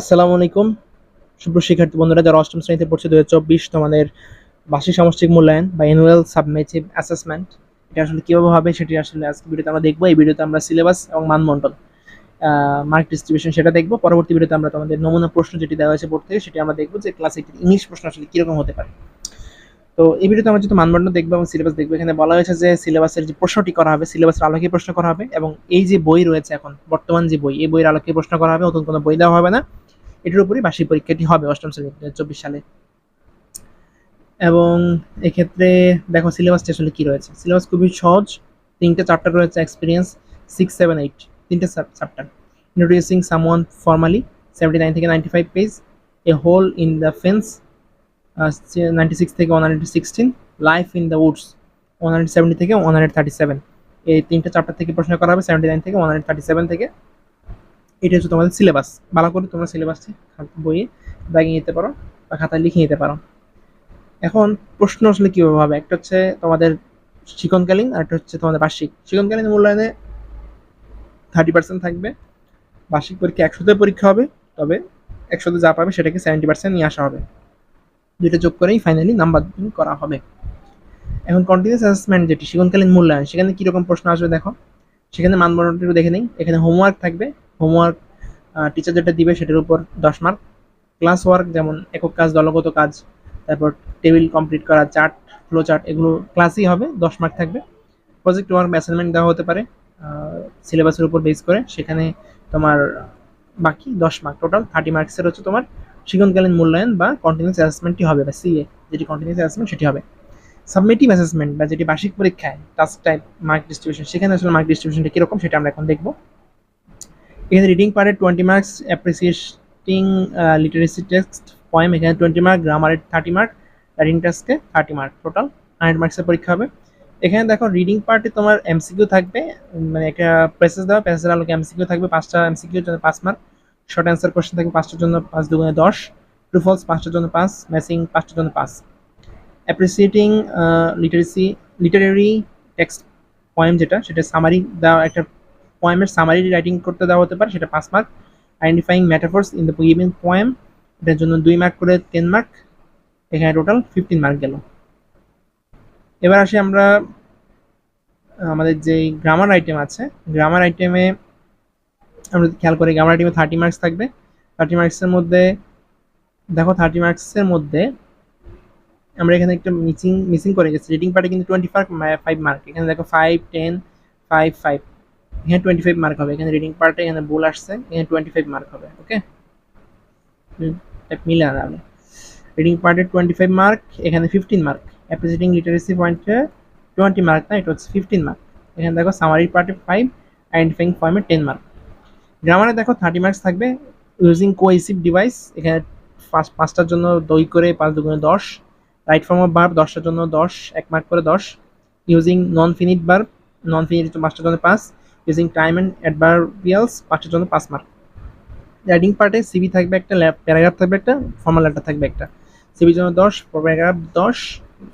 আসসালামু আলাইকুম। সুপ্র শিক্ষার্থী বন্ধুরা, যারা অষ্টম শ্রেণীতে পড়ছে দু হাজার চব্বিশ, তোমাদের বার্ষিক সামষ্টিক মূল্যায়ন বা অ্যানুয়াল সাবমেটিভ অ্যাসেসমেন্ট এটা আসলে কীভাবে হবে সেটি আসলে আজকে ভিডিওতে আমরা দেখব। এই ভিডিওতে আমরা সিলেবাস এবং মানমণ্ডল মার্ক ডিস্ট্রিবিউশন সেটা দেখব। পরবর্তী ভিডিওতে আমরা তোমাদের নমুনা প্রশ্ন যেটি দেওয়া হয়েছে পড়তে, সেটি আমরা দেখব যে ক্লাস এইটের ইংলিশ প্রশ্ন আসলে কীরকম হতে পারে। তো এই ভিডিওতে আমরা যেহেতু মানদণ্ড দেখব এবং সিলেবাস দেখব, এখানে বলা হয়েছে যে সিলেবাসের যে প্রশ্নটি করা হবে সিলেবাসের আলোকে প্রশ্ন করা হবে এবং এই যে বই রয়েছে এখন, বর্তমান যে বই, এই বইয়ের আলোকে প্রশ্ন করা হবে, নতুন কোনো বই দেওয়া হবে না। এটির উপরই বার্ষিক পরীক্ষাটি হবে অষ্টম শ্রেণি চব্বিশ সালে। এবং এক্ষেত্রে দেখো সিলেবাসটা আসলে কি রয়েছে? সিলেবাস খুবই সহজ, তিনটে চ্যাপ্টার রয়েছে এক্সপিরিয়েন্স সিক্স সেভেন এইট তিনটে chapter introducing someone formally seventy nine থেকে ninety five page a hole in the fence ninety six থেকে one hundred sixteen life in the woods one hundred seventy থেকে one hundred thirty seven এই তিনটে chapter থেকে প্রশ্ন করা হবে seventy nine থেকে ওয়ান হান্ড্রেড থার্টি সেভেন থেকে এটা হচ্ছে তোমাদের সিলেবাস ভালো করে তোমরা সিলেবাসটি বইয়ে দাগিয়ে নিতে পারো বা খাতায় লিখে নিতে পারো। এখন প্রশ্ন আসলে কীভাবে হবে? একটা হচ্ছে তোমাদের শিক্ষণকালীন আর একটা হচ্ছে তোমাদের বার্ষিক। শিক্ষণকালীন মূল্যায়নে থার্টি পার্সেন্ট থাকবে। বার্ষিক পরীক্ষা একশোতে পরীক্ষা হবে, তবে একশোতে যা পাবে সেটাকে সেভেন্টি পার্সেন্ট নিয়ে আসা হবে। দুইটা যোগ করেই ফাইনালি নাম্বার করা হবে। এখন কন্টিনিউস অ্যাসেসমেন্ট যেটি, শিক্ষণকালীন মূল্যায়ন, সেখানে কীরকম প্রশ্ন আসবে দেখো। সেখানে একটু দেখে নিই। এখানে হোমওয়ার্ক থাকবে হোমওয়ার্ক টিচার যেটা দিবে সেটার উপর দশ মার্ক ক্লাস ওয়ার্ক যেমন একক কাজ, দলগত কাজ, তারপর টেবিল কমপ্লিট করা চার্ট ফ্লো চার্ট এগুলো ক্লাসই হবে, দশ মার্ক থাকবে। প্রজেক্ট ওয়ার্ক অ্যাসাইনমেন্ট দেওয়া হতে পারে সিলেবাসের উপর বেস করে। সেখানে তোমার বাকি দশ মার্ক টোটাল থার্টি মার্কসের হচ্ছে তোমার শিক্ষণকালীন মূল্যায়ন বা কন্টিনিউস অ্যাসেসমেন্টটি হবে বা সিএ যেটি কন্টিনিউস অ্যাসেসমেন্ট সেটি হবে। সাবমিটিভ অ্যাসেসমেন্ট বা যেটি বার্ষিক পরীক্ষায় টাস্ক টাইপ মার্ক ডিস্ট্রিবিউশন সেখানে আসলে মার্ক ডিস্ট্রিবিউশনটা কীরকম সেটা আমরা এখন দেখব। এখানে রিডিং পারে twenty marks appreciating literacy text poem এখানে টোয়েন্টি মার্ক গ্রামারের থার্টি মার্ক রাইটিং টেস্টে থার্টি মার্ক টোটাল হান্ড্রেড মার্কসের পরীক্ষা হবে। এখানে দেখো রিডিং পার্টে তোমার এমসিকিউ থাকবে মানে একটা প্রেসেস দেওয়া প্রেসের আলোকে এমসিকিউ থাকবে, পাঁচটা এমসিকিউর জন্য পাঁচ মার্ক শর্ট অ্যান্সার কোশ্চেন থাকবে পাঁচটার জন্য পাঁচ দুগুণে দশ ট্রু ফলস পাঁচটার জন্য পাঁচ ম্যাচিং পাঁচটার জন্য পাঁচ। Appreciating literacy literary text poem যেটা, সেটা সামারি দেওয়া একটা পয়েমের সামারি রাইটিং করতে দেওয়া হতে পারে, সেটা পাঁচ mark identifying metaphors in the given poem এটার জন্য দুই মার্ক করে টেন মার্ক এখানে টোটাল ফিফটিন মার্ক গেল। এবার আসি আমরা আমাদের যে গ্রামার আইটেম আছে গ্রামার আইটেমে আমরা খেয়াল করি গ্রামার আইটেমে থার্টি মার্কস থাকবে। থার্টি মার্কসের মধ্যে, দেখো থার্টি মার্কসের মধ্যে আমরা এখানে একটা মিসিং মিসিং করে গেছি। রিডিং পার্টে কিন্তু টোয়েন্টি ফাইভ ফাইভ মার্ক এখানে দেখো ফাইভ টেন ফাইভ ফাইভ এখানে টোয়েন্টি ফাইভ মার্ক হবে, এখানে রিডিং পার্টে এখানে ভুল আসছে, এখানে টোয়েন্টি ফাইভ মার্ক হবে ওকে মিলে আনাবে রিডিং পার্টে টোয়েন্টি ফাইভ মার্ক এখানে ফিফটিন মার্ক অ্যাপ্রিসিয়েটিং লিটারেসি পয়েন্টে টোয়েন্টি মার্ক না এটা হচ্ছে ফিফটিন মার্ক এখানে দেখো সামারি পার্টে ফাইভ আইডেন্টিফাইং ফর্মে টেন মার্ক গ্রামারে দেখো থার্টি মার্কস থাকবে ইউজিং কোয়েসিভ ডিভাইস এখানে পাঁচ, পাঁচটার জন্য দুই করে পাঁচ দুগুণে দশ। রাইট ফর্ম অফ বার্ব দশটার জন্য দশ, এক মার্ক করে দশ। ইউজিং নন ফিনিট বার্ব নন ফিনিট পাঁচটার জন্য পাঁচ। ইউজিং টাইম অ্যান্ড অ্যাডভার্বিয়ালস পাঁচটার জন্য পাঁচ মার্ক রাইডিং পার্টে সিবি থাকবে একটা প্যারাগ্রাফ থাকবে একটা ফর্মাল লেটার থাকবে একটা। সিবির জন্য দশ প্যারাগ্রাফ দশ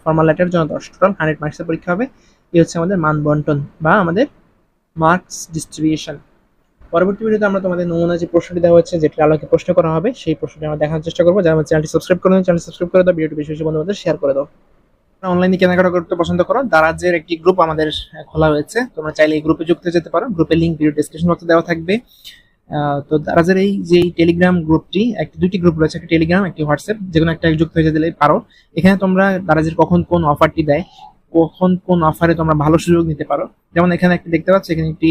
ফর্মাল লেটারের জন্য দশ। টোটাল হান্ড্রেড মার্কসের পরীক্ষা হবে। এই হচ্ছে আমাদের মান বন্টন বা আমাদের মার্কস ডিস্ট্রিবিউশন পরবর্তী ভিডিওতে আমরা তোমাদের নমুনা যে প্রশ্নটি দেওয়া হচ্ছে যেটির আলোকে প্রশ্ন করা হবে, সেই প্রশ্নটি আমরা দেখার চেষ্টা করব। যারা আমার চ্যানেলটি সাবস্ক্রাইব করে চ্যানেল সাবস্ক্রাইব করে দাও, ভিডিওটি বেশি বেশি বন্ধুদের শেয়ার করে দাও। অনলাইনে কেনাকাটা করতে পছন্দ করো। দারাজের একটি গ্রুপ আমাদের খোলা হয়েছে। তোমরা চাইলে এই গ্রুপে যুক্ত যেতে পারো। গ্রুপের লিঙ্ক ভিডিও ডিসক্রিপশন বক্সে দেওয়া থাকবে। তো দারাজের এই যে টেলিগ্রাম গ্রুপটি একটি, দুটি গ্রুপ রয়েছে। একটা টেলিগ্রাম একটি হোয়াটসঅ্যাপ যে কোনো একটা যুক্ত হয়ে দিলে পারো। এখানে তোমরা দারাজের কখন কোন অফারটি দেয়, কখন কোন অফারে তোমরা ভালো সুযোগ নিতে পারো। যেমন এখানে একটি দেখতে পাচ্ছ, এখানে একটি